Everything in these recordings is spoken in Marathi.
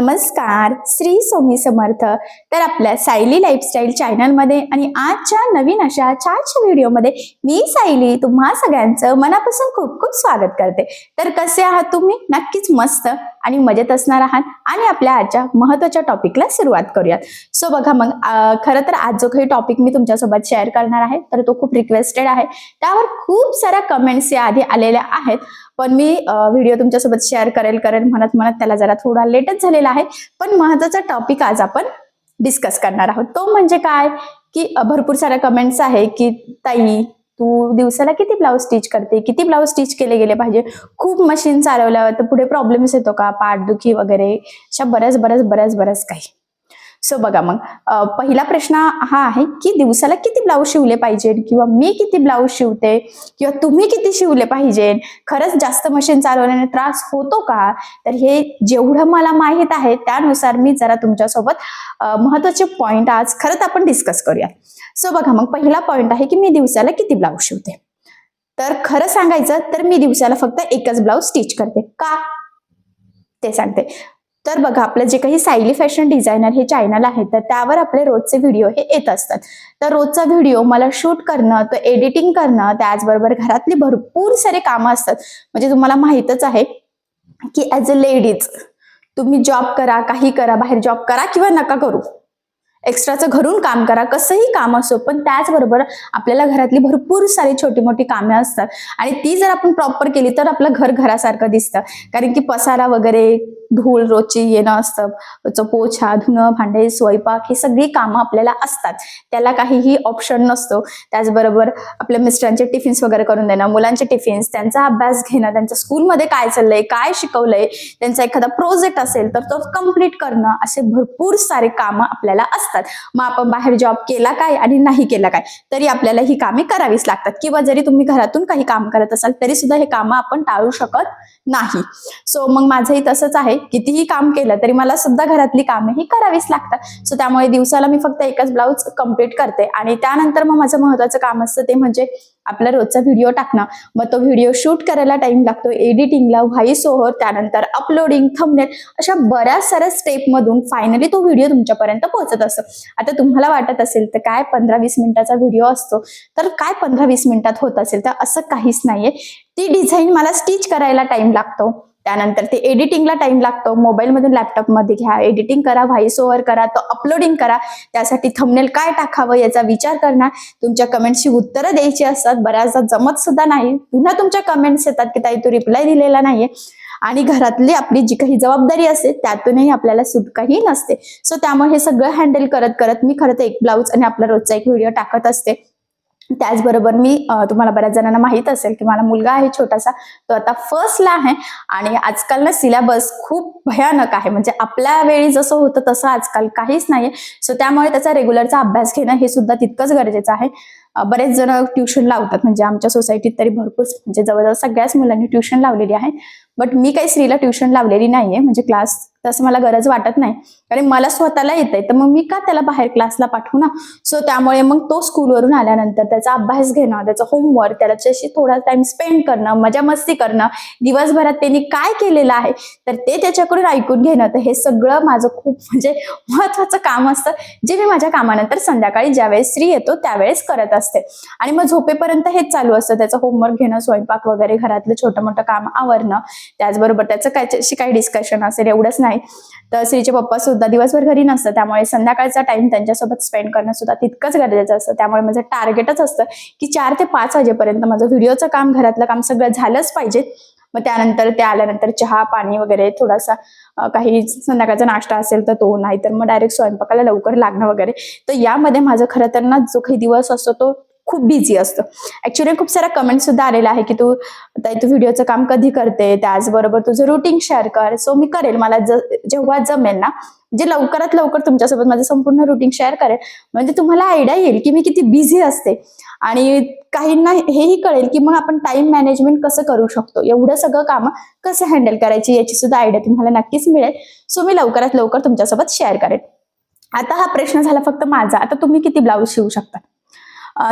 नमस्कार श्री स्वामी समर्थ. तर आपल्या सायली लाईफस्टाईल चॅनलमध्ये आणि आजच्या नवीन अशा चारच्या व्हिडिओमध्ये मी सायली तुम्हा सगळ्यांचं मनापासून खूप खूप स्वागत करते. तर कसे आहात तुम्ही? नक्कीच मस्त. आणि मजेत असणार आहात आणि आपल्या आजच्या महत्त्वाच्या टॉपिकला सुरुवात करूयात. सो बघा मग खरं तर आज जो काही टॉपिक मी तुमच्यासोबत शेअर करणार आहे तर तो खूप रिक्वेस्टेड आहे. त्यावर खूप साऱ्या कमेंट्स या आधी आलेल्या आहेत पण मी व्हिडिओ तुमच्यासोबत शेअर करेल करेल म्हणत म्हणत त्याला जरा थोडा लेटच झालेला आहे. पण महत्त्वाचा टॉपिक आज आपण डिस्कस करणार आहोत. तो म्हणजे काय? की भरपूर साऱ्या कमेंट्स आहे की ताई तू दिवसाला किती ब्लाऊज स्टिच करते? किती ब्लाऊज स्टिच केले गेले पाहिजे? खूप मशीन चालवल्यावर तर पुढे प्रॉब्लेम्स येतो का? पाठदुखी वगैरे? अशा बऱ्याच बऱ्याच बऱ्याच बऱ्याच काही. सो बघा मग पहिला प्रश्न हा आहे की दिवसाला किती ब्लाऊज शिवले पाहिजे किंवा मी किती ब्लाऊज शिवते? किंवा तुम्ही किती शिवले पाहिजे खरंच जास्त मशीन चालवल्याने त्रास होतो का? तर हे जेवढं मला माहीत आहे त्यानुसार मी जरा तुमच्यासोबत महत्त्वाचे पॉइंट आज खरंच आपण डिस्कस करूया. सो बघा मग पहिला पॉइंट आहे की मी दिवसाला किती ब्लाऊज शिवते? तर खरं सांगायचं तर मी दिवसाला फक्त एकच ब्लाऊज स्टिच करते. का? ते सांगते. तर बघा आपलं जे काही सायली फॅशन डिझायनर हे चॅनल आहे तर त्यावर आपले रोजचे व्हिडिओ हे येत असतात. तर रोजचा व्हिडिओ मला शूट करणं तो एडिटिंग करणं त्याचबरोबर घरातली भरपूर सारे कामं असतात. म्हणजे तुम्हाला माहीतच आहे की ॲज अ लेडीज तुम्ही जॉब करा काही करा बाहेर जॉब करा किंवा नका करू. एक्स्ट्राचं घरून काम करा कसंही काम असो पण त्याचबरोबर आपल्याला घरातली भरपूर सारी छोटी मोठी कामे असतात. आणि ती जर आपण प्रॉपर केली तर आपलं घर घरासारखं दिसतं. कारण की पसारा वगैरे धूळ रोजची येणं असतं पोछा धुणं भांडे स्वयंपाक ही सगळी कामं आपल्याला असतात. त्याला काहीही ऑप्शन नसतो. त्याचबरोबर आपल्या मिस्टरांचे टिफिन्स वगैरे करून देणं मुलांचे टिफिन्स त्यांचा अभ्यास घेणं त्यांच्या स्कूलमध्ये काय चाललंय काय शिकवलंय त्यांचा एखादा प्रोजेक्ट असेल तर तो कंप्लीट करणं असे भरपूर सारे कामं आपल्याला असतात. मग आपण बाहेर जॉब केला काय आणि नाही केला काय? तरी आपल्याला ही कामे करावीच लागतात. किंवा जरी तुम्ही घरातून काही काम करत असाल तरी सुद्धा हे कामं आपण टाळू शकत नाही. सो मग माझंही तसंच आहे. कितीही काम केलं तरी मला सुद्धा घरातली कामे ही करावीच लागतात. सो त्यामुळे दिवसाला मी फक्त एकच ब्लाऊज कंप्लीट करते. आणि त्यानंतर मग माझं महत्वाचं काम असतं ते म्हणजे आपला रोजचा व्हिडिओ टाकणं. मग तो व्हिडिओ शूट करायला टाइम लागतो. एडिटिंगला व्हॉइस ओव्हर त्यानंतर अपलोडिंग थंबनेल अशा बऱ्याच साऱ्या स्टेपमधून फायनली तो व्हिडिओ तुमच्यापर्यंत पोहोचत असतो. आता तुम्हाला वाटत असेल तर काय पंधरा वीस मिनिटाचा व्हिडिओ असतो? तर काय पंधरा वीस मिनिटात होत असेल? तर असं काहीच नाहीये. ती डिझाईन मला स्टिच करायला टाइम लागतो. त्यानंतर ते एडिटिंगला टाइम लागतो. मोबाईलमधून लॅपटॉपमध्ये घ्या. एडिटिंग करा व्हॉइस ओव्हर करा तो अपलोडिंग करा. त्यासाठी थंबनेल काय टाकावं याचा विचार करणार. तुमच्या कमेंट्सची उत्तरं द्यायची असतात. बऱ्याचदा जमत सुद्धा नाही. पुन्हा तुमच्या कमेंट्स येतात की ताई तू रिप्लाय दिलेला नाहीये. आणि घरातली आपली जी काही जबाबदारी असते त्यातूनही आपल्याला सुटकाही नसते. सो त्यामुळे हे सगळं हँडल करत करत मी खरं तर एक ब्लाऊज आणि आपला रोजचा एक व्हिडिओ टाकत असते. त्याचबरोबर मी तुम्हाला बऱ्याच जणांना माहीत असेल की मला मुलगा आहे छोटासा तो आता फर्स्टला आहे आणि आजकाल ना सिलेबस खूप भयानक आहे. म्हणजे आपल्या वेळी जसं होतं तसं आजकाल काहीच नाहीये. सो त्यामुळे त्याचा रेग्युलरचा अभ्यास घेणं हे सुद्धा तितकंच गरजेचं आहे. बरेच जण ट्युशन लावतात. म्हणजे आमच्या सोसायटीत तरी भरपूर म्हणजे जवळजवळ सगळ्याच मुलांनी ट्युशन लावलेली आहे. बट मी काही स्त्रीला ट्युशन लावलेली नाहीये. म्हणजे क्लास तसं मला गरज वाटत नाही. कारण मला स्वतःला येतंय. तर मग मी का त्याला बाहेर क्लासला पाठवू ना? सो त्यामुळे मग तो स्कूलवरून आल्यानंतर त्याचा अभ्यास घेणं त्याचं होमवर्क त्याच्याशी थोडा टाइम स्पेंड करणं मजा मस्ती करणं दिवसभरात त्यांनी काय केलेलं आहे तर ते त्याच्याकडून ऐकून घेणं तर हे सगळं माझं खूप म्हणजे महत्वाचं काम असतं जे मी माझ्या कामानंतर संध्याकाळी ज्यावेळेस स्त्री येतो त्यावेळेस करत असते. आणि मग झोपेपर्यंत हेच चालू असतं. त्याचं होमवर्क घेणं स्वयंपाक वगैरे घरातलं छोटं मोठं काम आवरणं त्याचबरोबर त्याचं काय काही डिस्कशन असेल एवढंच नाही. तर श्रीचे पप्पा सुद्धा दिवसभर घरी नसतं त्यामुळे संध्याकाळचा टाइम त्यांच्यासोबत स्पेंड करणं सुद्धा तितकंच गरजेचं असतं. त्यामुळे माझं टार्गेटच असतं की चार ते पाच वाजेपर्यंत माझं व्हिडिओचं काम घरातलं काम सगळं झालंच पाहिजे. मग त्यानंतर ते आल्यानंतर चहा पाणी वगैरे थोडासा काही संध्याकाळचा नाश्ता असेल तर तो नाही तर मग डायरेक्ट स्वयंपाकाला लवकर लागणं वगैरे. तर यामध्ये माझं खरं तर ना जो काही दिवस असतो तो खूप बिझी असतो. ऍक्च्युली खूप सारा कमेंट सुद्धा आलेला आहे की तू तू व्हिडिओचं काम कधी करते? त्याचबरोबर तुझं रुटीन शेअर कर. सो मी करेल. मला जेव्हा जमेल ना जे लवकरात लवकर तुमच्यासोबत माझं संपूर्ण रुटीन शेअर करेल. म्हणजे तुम्हाला आयडिया येईल की मी किती बिझी असते. आणि काहींना हेही कळेल की मग आपण टाइम मॅनेजमेंट कसं करू शकतो? एवढं सगळं कामं कसं हँडल करायची याची सुद्धा आयडिया तुम्हाला नक्कीच मिळेल. सो मी लवकरात लवकर तुमच्यासोबत शेअर करेल. आता हा प्रश्न झाला फक्त माझा. आता तुम्ही किती ब्लाऊज शिवू शकता?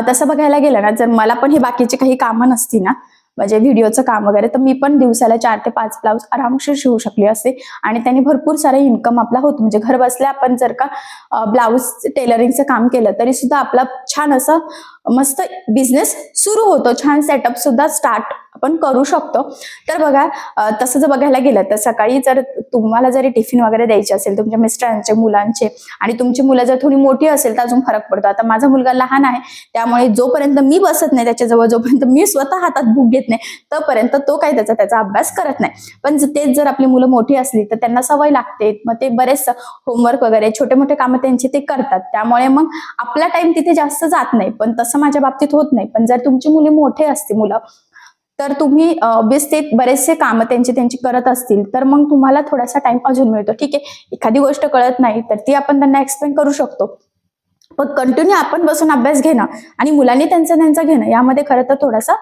तसं बघायला गेलं ना जर मला पण हे बाकीची काही कामं नसती ना म्हणजे व्हिडिओचं काम वगैरे तर मी पण दिवसाला चार ते पाच ब्लाऊज आरामशीर शिवू शकली असते आणि त्याने भरपूर सारा इन्कम आपला होतो. म्हणजे घर बसल्या आपण जर का ब्लाऊज टेलरिंगचं काम केलं तरी सुद्धा आपला छान असं मस्त बिझनेस सुरू होतो. छान सेटअप सुद्धा स्टार्ट आपण करू शकतो. तर बघा तसं जर बघायला गेलं तर सकाळी जर तुम्हाला जरी टिफिन वगैरे द्यायचे असेल तुमच्या मिस्टरांचे मुलांचे आणि तुमची मुलं जर थोडी मोठी असेल तर अजून फरक पडतो. आता माझा मुलगा लहान आहे त्यामुळे जोपर्यंत मी बसत नाही त्याच्याजवळ जोपर्यंत मी स्वतः हातात बुक घेत नाही तोपर्यंत तो काय त्याचा त्याचा अभ्यास करत नाही. पण तेच जर आपली मुलं मोठी असली तर त्यांना सवय लागते. मग ते बरेच होमवर्क वगैरे छोटे मोठे कामं त्यांचे ते करतात. त्यामुळे मग आपला टाइम तिथे जास्त जात नाही. पण तसं माझ्या बाबतीत होत नाही. पण जर तुमची मुली मोठे असते मुलं तर तुम्ही ऑब्वियस ते बरेचसे कामं त्यांची त्यांची करत असतील तर मग तुम्हाला थोडासा टाइम अजून मिळतो. ठीक आहे? एखादी गोष्ट कळत नाही तर ती आपण त्यांना एक्सप्लेन करू शकतो. पण कंटिन्यू आपण बसून अभ्यास घेणं आणि मुलांनी त्यांचं त्यांचं घेणं यामध्ये खरं तर थोडासा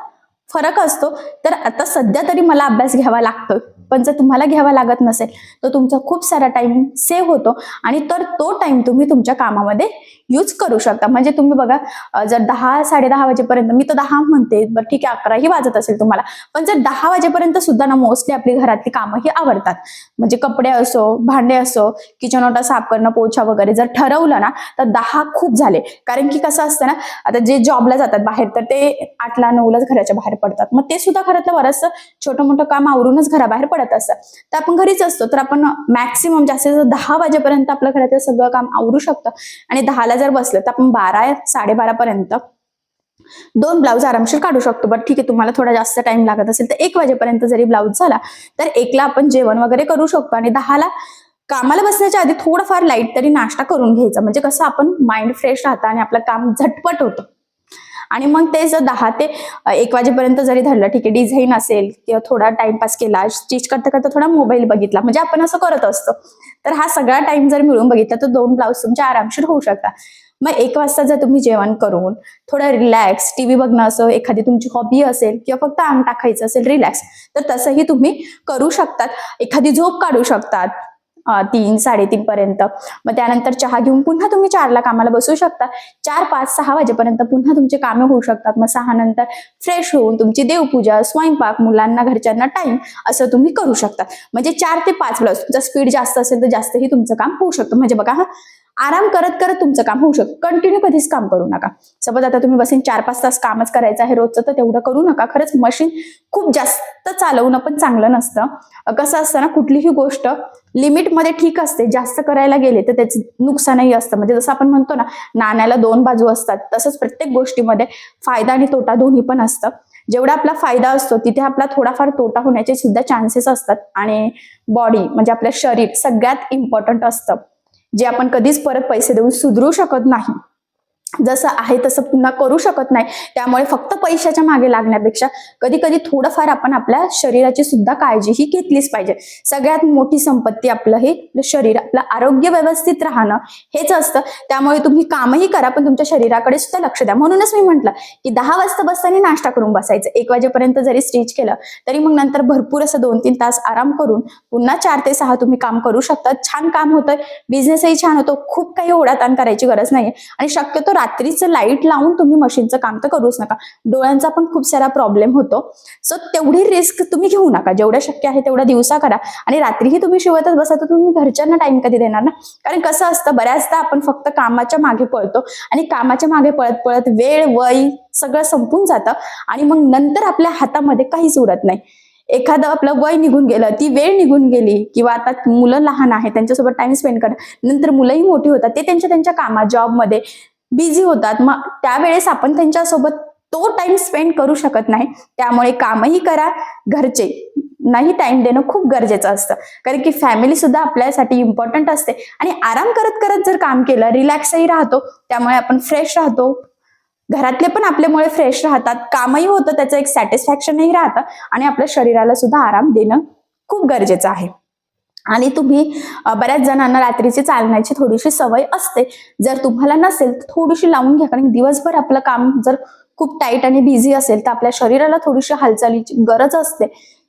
फरक असतो. तर आता सध्या तरी मला अभ्यास घ्यावा लागतो पण जर तुम्हाला घ्यावा लागत नसेल तर तुमचा खूप सारा टाइम सेव्ह होतो आणि तर तो टाइम तुम्ही तुमच्या कामामध्ये यूज करू शकता. म्हणजे तुम्ही बघा जर दहा साडेदहा वाजेपर्यंत मी तर दहा म्हणते बरं ठीक आहे अकराही वाजत असेल तुम्हाला. पण जर दहा वाजेपर्यंत सुद्धा ना मोस्टली आपली घरातली कामं ही आवडतात. म्हणजे कपडे असो भांडे असो किचन ओटा साफ करणं पोछा वगैरे जर ठरवलं ना तर दहा खूप झाले. कारण की कसं असतं ना आता जे जॉबला जातात बाहेर तर ते आठला नऊलाच घराच्या बाहेर पडतात. मग ते सुद्धा घरातलं बरंचसं छोटं मोठं काम आवरूनच घराबाहेर पडत असतात तर आपण घरीच असतो तर आपण मॅक्सिमम जास्तीत जास्त दहा वाजेपर्यंत आपलं घरातलं सगळं काम आवरू शकतो आणि दहाला जर बसलं तर आपण बारा साडेबारा पर्यंत दोन ब्लाऊज आरामशीर काढू शकतो. बट ठीक आहे तुम्हाला थोडा जास्त टाइम लागत असेल तर एक वाजेपर्यंत जरी ब्लाऊज झाला तर एकला आपण जेवण वगैरे करू शकतो. आणि दहाला कामाला बसण्याच्या आधी थोडंफार लाइट तरी नाश्ता करून घ्यायचा. म्हणजे कसं आपण माइंड फ्रेश राहतं आणि आपलं काम झटपट होतं. आणि मग ते जर दहा ते एक वाजेपर्यंत जरी धरलं ठीक आहे डिझाईन असेल किंवा थोडा टाइमपास केला स्टिच करता करता थोडा मोबाईल बघितला म्हणजे आपण असं करत असतो. तर हा सगळा टाइम जर मिळून बघितला तर दोन ब्लाऊज तुमचे आरामशीर होऊ शकता मग एक वाजता जर तुम्ही जेवण करून थोडं रिलॅक्स टीव्ही बघणं असं एखादी तुमची हॉबी असेल किंवा फक्त अंग टाकायचं असेल रिलॅक्स तर तसंही तुम्ही करू शकतात. एखादी झोप काढू शकतात. तीन साडेतीन पर्यंत. मग त्यानंतर चहा घेऊन पुन्हा तुम्ही चारला कामाला बसू शकता. चार पाच सहा वाजेपर्यंत पुन्हा तुमचे कामे होऊ शकतात. मग सहा नंतर फ्रेश होऊन तुमची देवपूजा स्वयंपाक मुलांना घरच्यांना टाइम असं तुम्ही करू शकता. म्हणजे चार ते पाच वेळा तुमचा स्पीड जास्त असेल तर जास्तही तुमचं काम होऊ शकतं. म्हणजे बघा हा आराम करत करत तुमचं काम होऊ शकतं. कंटिन्यू कधीच काम करू नका. सपोज आता तुम्ही बसून चार पाच तास कामच करायचं आहे रोजचं तर तेवढं करू नका. खरंच मशीन खूप जास्त चालवणं पण चांगलं नसतं. कसं असतं ना कुठलीही गोष्ट लिमिटमध्ये ठीक असते जास्त करायला गेले तर त्याचं नुकसानही असतं. म्हणजे जसं आपण म्हणतो ना नाण्याला दोन बाजू असतात तसंच प्रत्येक गोष्टीमध्ये फायदा आणि तोटा दोन्ही पण असतं. जेवढा आपला फायदा असतो तिथे आपला थोडाफार तोटा होण्याचे सुद्धा चान्सेस असतात. आणि बॉडी म्हणजे आपलं शरीर सगळ्यात इम्पॉर्टंट असतं. जे आपण कधीच परत पैसे देऊन सुधरू शकत नाही. जसं आहे तसं पुन्हा करू शकत नाही. त्यामुळे फक्त पैशाच्या मागे लागण्यापेक्षा कधी कधी थोडंफार आपण आपल्या शरीराची सुद्धा काळजी ही घेतलीच पाहिजे. सगळ्यात मोठी संपत्ती आपलं हे शरीर आपलं आरोग्य व्यवस्थित राहणं हेच असतं. त्यामुळे तुम्ही कामही करा पण तुमच्या शरीराकडे सुद्धा लक्ष द्या. म्हणूनच मी म्हटलं की दहा वाजता बसताना नाश्ता करून बसायचं. एक वाजेपर्यंत जरी स्टिच केलं तरी मग नंतर भरपूर असं दोन तीन तास आराम करून पुन्हा चार ते सहा तुम्ही काम करू शकता. छान काम होतं बिझनेसही छान होतो. खूप काही ओढाताण करायची गरज नाहीये. आणि शक्यतो रात्रीचं लाइट लावून तुम्ही मशीनचं काम तर करूच नका. डोळ्यांचा पण खूप सारा प्रॉब्लेम होतो. सो तेवढी रिस्क तुम्ही घेऊ नका. जेवढं शक्य आहे तेवढा दिवसा करा. आणि रात्रीही तुम्ही शिवतच बसा तर तुम्ही घरच्यांना टाइम कधी देणार ना? कारण कसं असतं बऱ्याचदा आपण फक्त कामाच्या मागे पळतो आणि कामाच्या मागे पळत पळत वेळ वय सगळं संपून जातं आणि मग नंतर आपल्या हातामध्ये काहीच उरत नाही. एखादं आपलं वय निघून गेलं ती वेळ निघून गेली किंवा आता मुलं लहान आहेत त्यांच्यासोबत टाइम स्पेंड करणं नंतर मुलंही मोठी होतात ते त्यांच्या त्यांच्या कामात जॉबमध्ये बिझी होतात. मग त्यावेळेस आपण त्यांच्यासोबत तो टाइम स्पेंड करू शकत नाही. त्यामुळे कामही करा घरचे नाही टाइम देणं खूप गरजेचं असतं. कारण की फॅमिली सुद्धा आपल्यासाठी इम्पॉर्टंट असते. आणि आराम करत करत जर काम केलं रिलॅक्सही राहतो त्यामुळे आपण फ्रेश राहतो. घरातले पण आपल्यामुळे फ्रेश राहतात. कामही होतं त्याचं एक सॅटिस्फॅक्शनही राहतं. आणि आपल्या शरीराला सुद्धा आराम देणं खूप गरजेचं आहे. आणि तुम्ही बऱ्याच जणांना रात्रीची चालण्याची थोडीशी सवय असते. जर तुम्हाला नसेल तर थोडीशी लावून घ्या. कारण दिवसभर आपलं काम जर खूप टाईट आणि बिझी असेल तर आपल्या शरीराला थोडीशी हालचालीची गरज असते.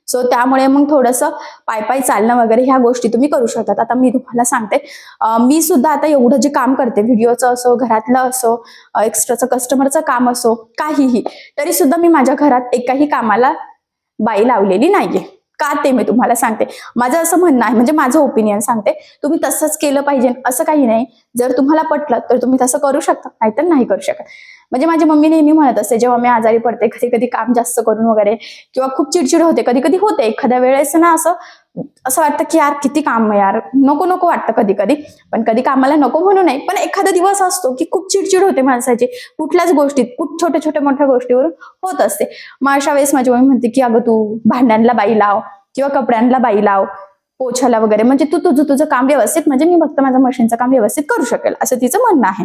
सो त्यामुळे मग थोडंसं पाय पाय चालणं वगैरे ह्या गोष्टी तुम्ही करू शकतात. आता मी तुम्हाला सांगते मी सुद्धा आता एवढं जे काम करते व्हिडिओचं असो घरातलं असो एक्स्ट्राचं कस्टमरचं काम असो काहीही तरी सुद्धा मी माझ्या घरात एकाही कामाला बाई लावलेली नाहीये. का ते मी तुम्हाला सांगते. माझं असं म्हणणं आहे म्हणजे माझं ओपिनियन सांगते. तुम्ही तसंच केलं पाहिजे असं काही नाही. जर तुम्हाला पटलं तर तुम्ही तसं करू शकता नाहीतर नाही करू शकत. म्हणजे माझी मम्मी नेहमी म्हणत असते जेव्हा मी आजारी पडते कधी कधी काम जास्त करून वगैरे किंवा खूप चिडचिड होते कधी कधी होते एखाद्या वेळेस ना असं असं वाटतं की यार किती काम आहे यार नको नको वाटतं कधी कधी पण कधी कामाला नको म्हणू नये पण एखादा दिवस असतो की खूप चिडचिड होते माणसाची. कुठल्याच गोष्टीत खूप छोट्या छोट्या मोठ्या गोष्टीवरून होत असते. मग अशा वेळेस माझी मम्मी म्हणते की अगं तू भांड्यांना बाई लाव किंवा कपड्यांना बाई लाव पोछाला वगैरे. म्हणजे तू तुझं तुझं काम व्यवस्थित म्हणजे मी फक्त माझं मशीनचं काम व्यवस्थित करू शकेल असं तिचं म्हणणं आहे.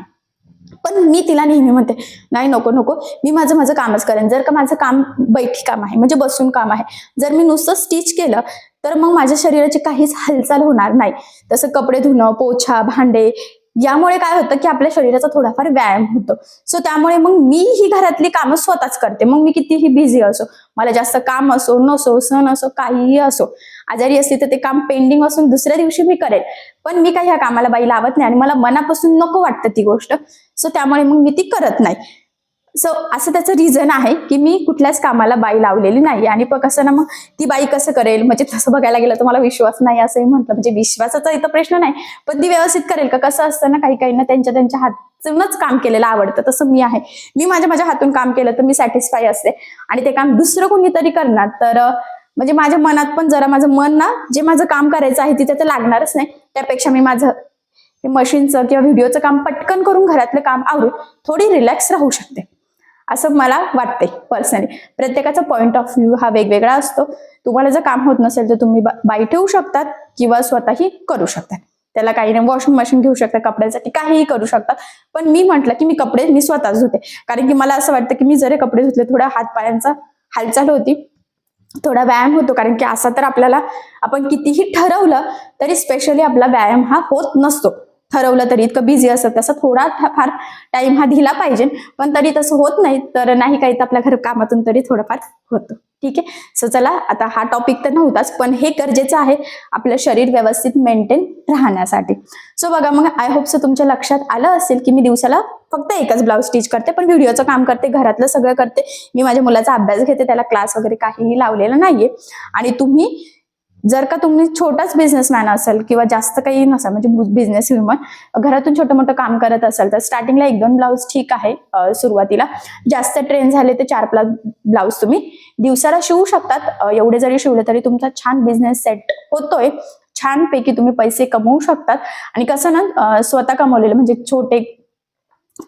पण मी तिला नेहमी म्हणते नाही नको नको. मी माझं माझं कामच करेन. जर का माझं काम बैठी काम आहे म्हणजे बसून काम आहे. जर मी नुसतं स्टिच केलं तर मग माझ्या शरीराची काहीच हालचाल होणार नाही. तसं कपडे धुणं पोछा भांडे यामुळे काय होतं की आपल्या शरीराचा थोडाफार व्यायाम होतो. सो त्यामुळे मग मी ही घरातली कामं स्वतःच करते. मग मी कितीही बिझी असो मला जास्त काम असो नसो सण असो काहीही असो आजारी असते तर ते काम पेंडिंग असून दुसऱ्या दिवशी मी करेल. पण मी काही ह्या कामाला बाई लावत नाही आणि मला मनापासून नको वाटतं ती गोष्ट. सो त्यामुळे मग मी ती करत नाही. सो असं त्याचं रिझन आहे की मी कुठल्याच कामाला बाई लावलेली नाही. आणि पण कसं ना मग ती बाई कसं करेल? म्हणजे तसं बघायला गेलं तर मला विश्वास नाही असंही म्हटलं. म्हणजे विश्वासाचा इथं प्रश्न नाही. पण ती व्यवस्थित करेल का? कसं असतं ना काही काही ना त्यांच्या त्यांच्या हातूनच काम केलेलं आवडतं. तसं मी आहे. मी माझ्या माझ्या हातून काम केलं तर मी सॅटिस्फाय असते. आणि ते काम दुसरं कोणीतरी करणार. तर म्हणजे माझ्या मनात पण जरा माझं मन ना जे माझं काम करायचं आहे तिथे तर लागणारच नाही. त्यापेक्षा मी माझं मशीनचं किंवा व्हिडिओचं काम पटकन करून घरातलं काम आवरून थोडी रिलॅक्स राहू शकते. असं मला वाटते पर्सनली प्रत्येकाचा पॉइंट ऑफ व्ह्यू हा वेगवेगळा असतो. तुम्हाला जर काम होत नसेल तर तुम्ही बाई ठेवू शकतात किंवा स्वतःही करू शकतात. त्याला काही नाही वॉशिंग मशीन घेऊ शकता कपड्यांसाठी काहीही करू शकतात. पण मी म्हटलं की मी कपडे मी स्वतःच धुते. कारण की मला असं वाटतं की मी जरी कपडे धुतले थोड्या हातपायांचा हालचाल होती थोडा व्यायाम होतो. कारण की असा तर आपल्याला आपण कितीही ठरवलं तरी स्पेशली आपला व्यायाम हा होत नसतो. ठरवलं तरी इतकं बिझी असतं तसं थोडा फार टाइम हा दिला पाहिजे. पण तरी तसं होत नाही तर नाही काही तर आपल्या घर कामातून तरी थोडंफार होतं. ठीक आहे? सो चला आता हा टॉपिक तर नव्हताच पण हे गरजेचं आहे आपलं शरीर व्यवस्थित मेंटेन राहण्यासाठी. सो बघा मग आय होप सो तुमच्या लक्षात आलं असेल की मी दिवसाला फक्त एकच ब्लाऊज स्टिच करते पण व्हिडिओचं काम करते घरातलं सगळं करते. मी माझ्या मुलाचा अभ्यास घेते त्याला क्लास वगैरे काहीही लावलेला नाहीये. आणि तुम्ही जर का तुम्ही छोटाच बिझनेसमॅन असाल किंवा जास्त काही नसाल म्हणजे बिझनेस वुमन घरातून छोटं मोठं काम करत असाल तर स्टार्टिंगला एक दोन ब्लाऊज ठीक आहे सुरुवातीला. जास्त ट्रेन झाले तर चार प्ला ब्लाऊज तुम्ही दिवसाला शिवू शकतात. एवढे जरी शिवले तरी तुमचा छान बिझनेस सेट होतोय. छानपैकी तुम्ही पैसे कमवू शकतात. आणि कसं ना स्वतः कमवलेले म्हणजे छोटे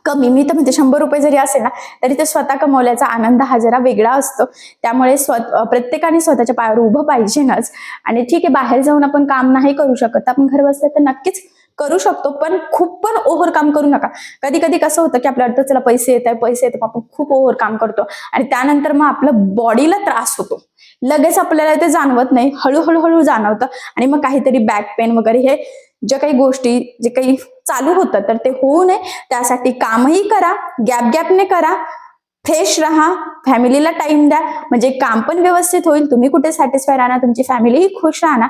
कमी. मी तर म्हणजे शंभर रुपये जरी असेल ना तरी ते स्वतः कमवल्याचा आनंद हा जरा वेगळा असतो. त्यामुळे स्व प्रत्येकाने स्वतःच्या पायावर उभं पाहिजेनच. आणि ठीक आहे बाहेर जाऊन आपण काम नाही करू शकत. आपण घर बसल्या तर नक्कीच करू शकतो पण खूप पण ओव्हर काम करू नका. कधी कधी कसं होतं की आपल्या वाटतं चला पैसे येत आहे पैसे येत आपण खूप ओव्हर काम करतो. आणि त्यानंतर मग आपलं बॉडीला त्रास होतो. लगेच आपल्याला ते जाणवत नाही हळूहळू हळू जाणवतं. आणि मग काहीतरी बॅक पेन वगैरे हे ज्या काही गोष्टी जे काही चालू होतात तर ते होऊ नये. त्यासाठी कामही करा गॅप गॅपने करा. फ्रेश राहा फॅमिलीला टाइम द्या. म्हणजे काम पण व्यवस्थित होईल तुम्ही कुठे सॅटिस्फाय राहणार तुमची फॅमिलीही खुश राहणार.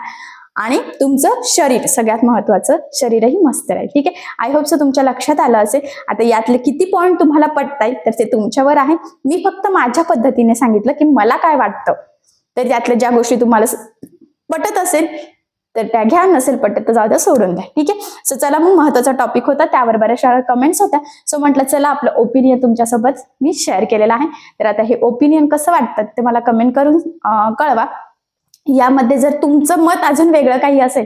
आणि तुमचं शरीर सगळ्यात महत्वाचं शरीरही मस्त राहील. ठीक आहे? आय होप सो तुमच्या लक्षात आलं असेल. आता यातले किती पॉईंट तुम्हाला पटतायत तर ते तुमच्यावर आहे. मी फक्त माझ्या पद्धतीने सांगितलं की मला काय वाटतं. तर त्यातल्या ज्या गोष्टी तुम्हाला पटत असेल तर त्या घ्या नसेल पटत तर जाऊ द्या सोडून द्या. ठीक आहे? सो चला मग महत्त्वाचा टॉपिक होता. त्यावर बऱ्याचशा कमेंट्स होत्या. सो म्हटलं चला आपलं ओपिनियन तुमच्यासोबत मी शेअर केलेलं आहे. तर आता हे ओपिनियन कसं वाटतं ते मला कमेंट करून कळवा. यामध्ये जर तुमचं मत अजून वेगळं काही असेल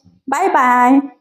拜拜。